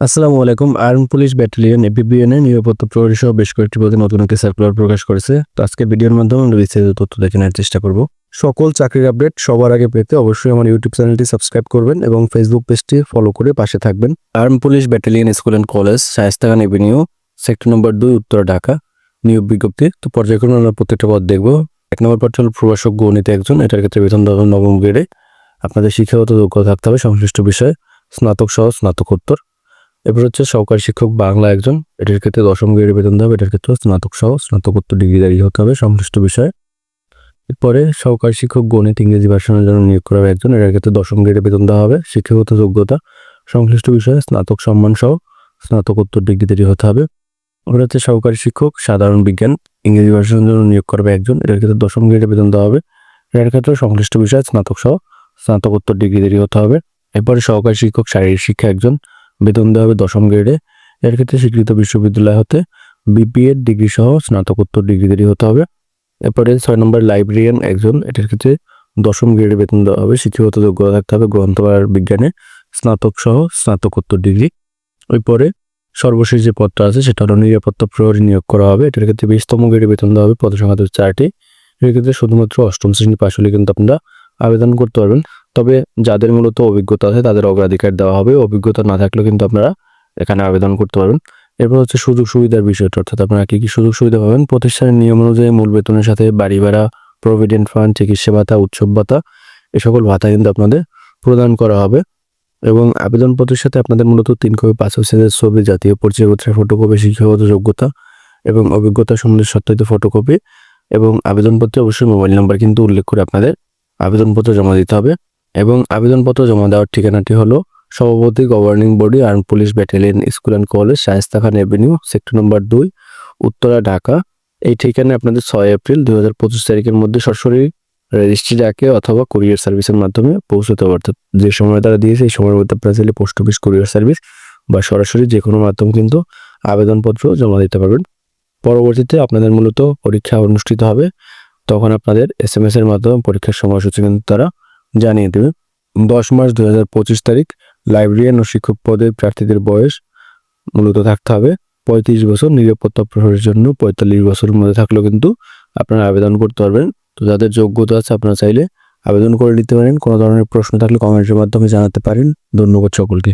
আসসালামু আলাইকুম। Arm police battalion APBN এর নিরাপত্তা প্রহরী সহ বেশ কয়েকটি পদে নতুন একটি সার্কুলার প্রকাশ করেছে। তো আজকে ভিডিওর মাধ্যমে আমরা বিস্তারিত তথ্য দেখে নেওয়ার চেষ্টা করব। সকল চাকরির আপডেট সবার আগে পেতে অবশ্যই আমার ইউটিউব চ্যানেলটি সাবস্ক্রাইব করবেন এবং ফেসবুক পেজটি ফলো করে পাশে থাকবেন। Arm police battalion school and college Shaista Khan avenue, sector number দুই, উত্তর, ঢাকা। নিয়োগ বিজ্ঞপ্তি, তো পর্যায়ক্রমে আমরা প্রত্যেকটা পদ দেখব। এক নম্বর পদ হল প্রভাষক গণিত একজন, এটার ক্ষেত্রে বেতন দেওয়া নবম গ্রেডে আপনাদের শিক্ষাগত যোগ্যতা থাকতে হবে সংশ্লিষ্ট বিষয়ে। স্নাতক সহ স্নাতকোত্তর। এরপর হচ্ছে সহকারী শিক্ষক বাংলা একজন। এটার ক্ষেত্রে দশম গ্রেডে বেতন দেওয়া হবে। এটার ক্ষেত্রে স্নাতক সহ স্নাতকোত্তর ডিগ্রিধারী হতে হবে সংশ্লিষ্ট বিষয়ে। এরপরে সহকারী শিক্ষক গণিত, ইংরেজি ভাষণের জন্য নিয়োগ করা হবে একজন। এটার ক্ষেত্রে দশম গ্রেডে বেতন দেওয়া হবে। শিক্ষাগত যোগ্যতা, সংশ্লিষ্ট বিষয়ে স্নাতক সম্মান সহ স্নাতকোত্তর ডিগ্রিধারী হতে হবে। ওটা হচ্ছে সহকারী শিক্ষক, সাধারণ বিজ্ঞান, ইংরেজি ভাষণের জন্য নিয়োগ করা হবে একজন। এটার ক্ষেত্রে দশম গ্রেডে বেতন দেওয়া হবে। এটার ক্ষেত্রে সংশ্লিষ্ট বিষয়ে স্নাতক সহ স্নাতকোত্তর ডিগ্রিধারী হতে হবে। এরপরে সহকারী শিক্ষক, শারীরিক শিক্ষা একজন। বেতন দেওয়া হবে দশম গ্রেডে। এর ক্ষেত্রে স্বীকৃত বিশ্ববিদ্যালয় হতে বিপিএড ডিগ্রি সহ স্নাতকোত্তর ডিগ্রিধারী হতে হবে। এরপরে ছয় নম্বর লাইব্রেরিয়ান একজন, এটার ক্ষেত্রে দশম গ্রেডে বেতন দেওয়া হবে। শিক্ষাগত যোগ্যতা থাকতে হবে গ্রন্থপার বিজ্ঞানে, স্নাতক সহ স্নাতকোত্তর ডিগ্রি। ওই পরে সর্বশেষ যে পদটা আছে সেটা হলো নিরাপত্তা প্রহরী নিয়োগ করা হবে। এটার ক্ষেত্রে বিশতম গ্রেডে বেতন দেওয়া হবে পদ সংখ্যা চারটি। এর ক্ষেত্রে শুধুমাত্র অষ্টম শ্রেণি পাশ হলে কিন্তু আপনারা আবেদন করতে পারবেন। তবে যাদের মূলত অভিজ্ঞতা আছে তাদের অগ্রাধিকার দেওয়া হবে। অভিজ্ঞতা না থাকলেও কিন্তু আপনারা এখানে আবেদন করতে পারবেন। এরপর হচ্ছে সুযোগ সুবিধার বিষয়টা। অর্থাৎ আপনারা কি কি সুযোগ সুবিধা পাবেন? প্রতিষ্ঠানের নিয়ম অনুযায়ী মূল বেতনের সাথে বাড়ি ভাড়া, প্রভিডেন্ট ফান্ড, চিকিৎসা ভাতা, উৎসব ভাতা, এ সকল ভাতা কিন্তু আপনাদের প্রদান করা হবে। এবং আবেদনপত্রের সাথে আপনাদের মূলত তিন কপি পাঁচ বছরের ছবি, জাতীয় পরিচয়পত্রের ফটোকপি শিক্ষাগত যোগ্যতা এবং অভিজ্ঞতা সম্বন্ধে সত্যায়িত ফটোকপি এবং আবেদনপত্রে অবশ্যই মোবাইল নাম্বার কিন্তু উল্লেখ করে আপনাদের আবেদনপত্র জমা দিতে হবে। এবং আবেদনপত্র জমা দেওয়ার ঠিকানাটি হলো সভাপতি governing body arm police battalion school and college Shaista Khan avenue, sector number দুই, উত্তরা, ঢাকা। এই ঠিকানায় আপনাদের ছয় এপ্রিল দুই হাজার পঁচিশ তারিখের মধ্যে সরাসরি রেজিস্ট্রি ডাকে অথবা কুরিয়ার সার্ভিসের মাধ্যমে পৌঁছতে অর্থাৎ যে সময় তারা দিয়েছে, এই সময়ের মধ্যে আপনারা চাইলে পোস্ট অফিস, কুরিয়ার সার্ভিস বা সরাসরি যে কোনো মাধ্যম কিন্তু আবেদনপত্র জমা দিতে পারবেন। পরবর্তীতে আপনাদের মূলত পরীক্ষা অনুষ্ঠিত হবে। তখন আপনাদের এস এম এস এর মাধ্যমে পরীক্ষার সময়সূচি কিন্তু তারা জানিয়ে দেবে। দশ মার্চ দু হাজার পঁচিশ তারিখ লাইব্রেরিয়ান ও শিক্ষক পদে প্রার্থীদের বয়স মূলত থাকতে হবে পঁয়ত্রিশ বছর, নিরাপত্তা প্রহরের জন্য পঁয়তাল্লিশ বছরের মধ্যে থাকলেও কিন্তু আপনারা আবেদন করতে পারবেন। তো যাদের যোগ্যতা আছে আপনারা চাইলে আবেদন করে নিতে পারেন। কোনো ধরনের প্রশ্ন থাকলে কমেন্টের মাধ্যমে জানাতে পারেন। ধন্যবাদ সকলকে।